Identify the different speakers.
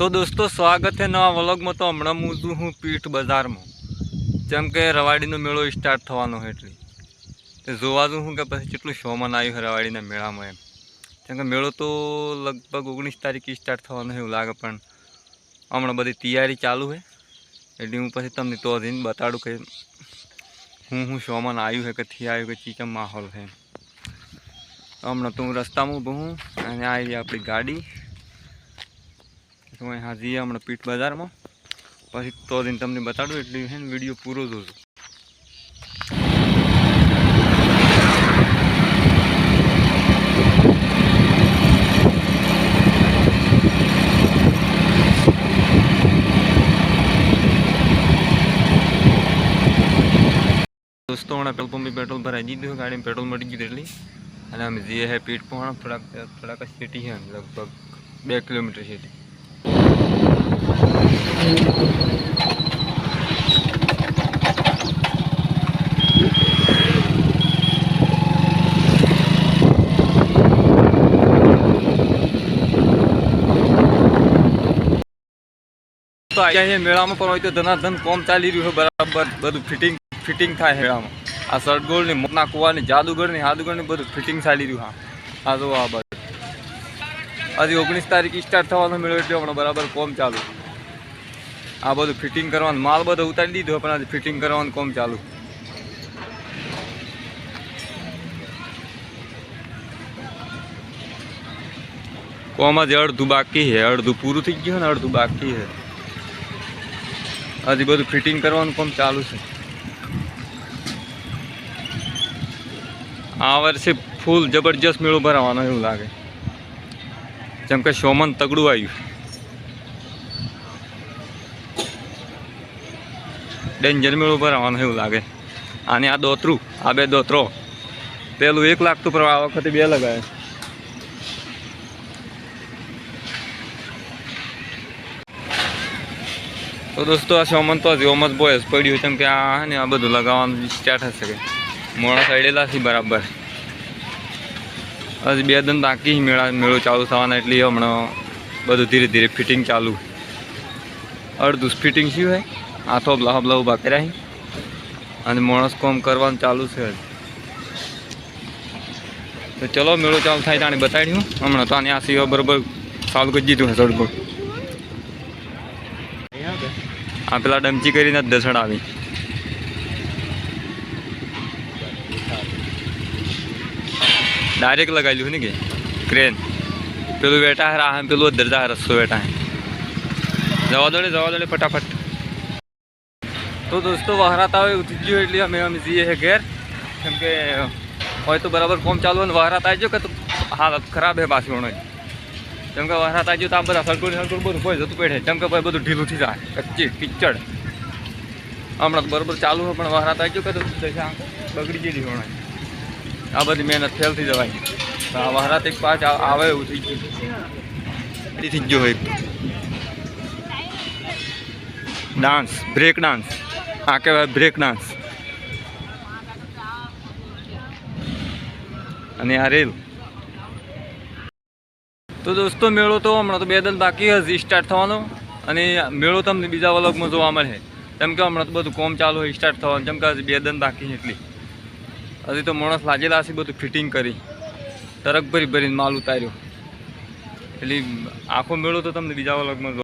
Speaker 1: તો દોસ્તો, સ્વાગત છે નવા વ્લોગમાં. તો હમણાં છું હું પીઠ બજારમાં. જેમ કે રવાડીનો મેળો સ્ટાર્ટ થવાનો છે એટલે. તે જોવા જઉં હું કે પછી કેટલું શોમાં આવ્યું છે રવાડીના મેળામાં એમ. કેમ કે મેળો તો લગભગ ઓગણીસ તારીખે સ્ટાર્ટ થવાનો એવું લાગે, પણ હમણાં બધી તૈયારી ચાલુ છે. એટલે હું પછી તમને તો જઈને બતાડું કે હું હું શોમાં આવ્યું છે કે થી આવ્યું કે ચીચમ માહોલ છે હમણાં તો હું રસ્તામાં ઊભો અને આવી આપણી ગાડી. તો અહીં હાજી હમણાં પીઠ બજારમાં. પછી તો દિન તમને બતાડું એટલે હે વીડિયો પૂરો જોજો દોસ્તો, હમણાં પેટ્રોલ પંપે પેટ્રોલ ભરાઈ દીધું ગાડીમાં પેટ્રોલ મળી ગયું એટલી. અને અમે જઈએ હે પીઠ પણ થોડાક થોડાક સિટી છે, લગભગ બે કિલોમીટર સિટી. તો અહીંયા મેળામાં પણ હોય તો ધનાધન કોમ ચાલી રહ્યું છે, બરાબર. બધું ફિટિંગ ફિટિંગ થાય છે મેળામાં. આ સડગોળની મોટના કુવાની, જાદુગરની જાદુગરની બધું ફિટિંગ ચાલી રહ્યું હા. આ જો આ બધું. આજે ઓગણીસ તારીખ સ્ટાર્ટ થવાનો મેળો એટલે હમણાં બરાબર કોમ ચાલુ. આ બધું ફિટિંગ કરવાનું, માલ બધો ઉતારી દીધો, પણ આજે ફિટિંગ કરવાનું કોમ ચાલુ. કોમ જ અડધું બાકી છે, અડધું પૂરું થઈ ગયું ને અડધું બાકી છે. હજી બધું ફિટિંગ કરવાનું કોમ ચાલુ છે. આ વર્ષે ફૂલ જબરજસ્ત મેળો ભરાવાનો એવું લાગે. જેમ કે શોમન તગડું આવ્યું. ડેન્જર મેળો ભરાવાનું એવું લાગે. અને આ દોતરું, આ બે દોતરો. પેલું એક લાખ તો પર આ વખતે બે લગાવે. તો દોસ્તો આ શોમન તો હજી ઓમ જ બોયસ પડ્યું કેમ કે આ ને આ બધું લગાવવાનું સ્ટાર્ટ હશે કે. મોડા સડેલા છે બરાબર. હજી બે દન બાકી મેળા, મેળો ચાલુ થવાના એટલે હમણાં બધું ધીરે ધીરે ફિટિંગ ચાલુ. અડધું ફિટિંગ શું હોય હાથો બ્લા બ્લા ઊભા કર્યા અને માણસ કોમ કરવાનું ચાલુ છે તો ચલો, મેળો ચાલુ થાય તાણે બતાડ્યું. હમણાં તો આને આ સિવા બરોબર ચાલુ કરી દીધું હશે સડકો. આ પેલા ડમચી કરીને જ દસડ આવી. ડાયરેક્ટ લગાવેલું ને કે? ક્રેન પેલું બેઠા હે પેલું દરજા રસ્તો બેઠા હે. જવા દોડે જવા દોડે ફટાફટ. તો દોસ્તો, વહરાતા આવે, ઉઠી ગયો એટલે અમે અમે જઈએ છે ઘેર. કેમ કે, હોય તો બરાબર કોમ ચાલુ હોય ને વહરાત આવી ગયો કે તો હાલત ખરાબ હે પાછી વણો કેમ કે વરસાદ આવી ગયો તો આ બધા સરકુલ સરકુલ બધું કોઈ જતું પડે. કેમ કે ભાઈ બધું ઢીલું થઈ જાય. કચ્ચી, કિચડ. હમણાં તો બરાબર ચાલુ હોય, પણ વહરાતા આવી ગયો કે તો બગડી ગયેલી હોણે આ બધી મહેનત ફેલ થઈ જવાય. તો આ વરસાદ એક પાંચ આવે એવું થઈ ગયું. થઈ ગયું હોય. ડાન્સ બ્રેક ડાન્સ આ કહેવાય બ્રેક ડાન્સ. અને આ રેલ. તો દોસ્તો, મેળો તો હમણાં તો બે દન બાકી હજી સ્ટાર્ટ થવાનો. અને મેળો તમને બીજા વલગમાં જોવા મળે. જેમ કે હમણાં તો બધું કોમ ચાલુ હોય સ્ટાર્ટ થવાનું. જેમ કે હજી બે દન બાકી એટલી. હજી તો માણસ લાગેલા હશે બધું ફિટિંગ કરી. તરક ભરી ભરીને માલ ઉતાર્યો. એટલે આખો મેળો તો તમને બીજા વ્લોગમાં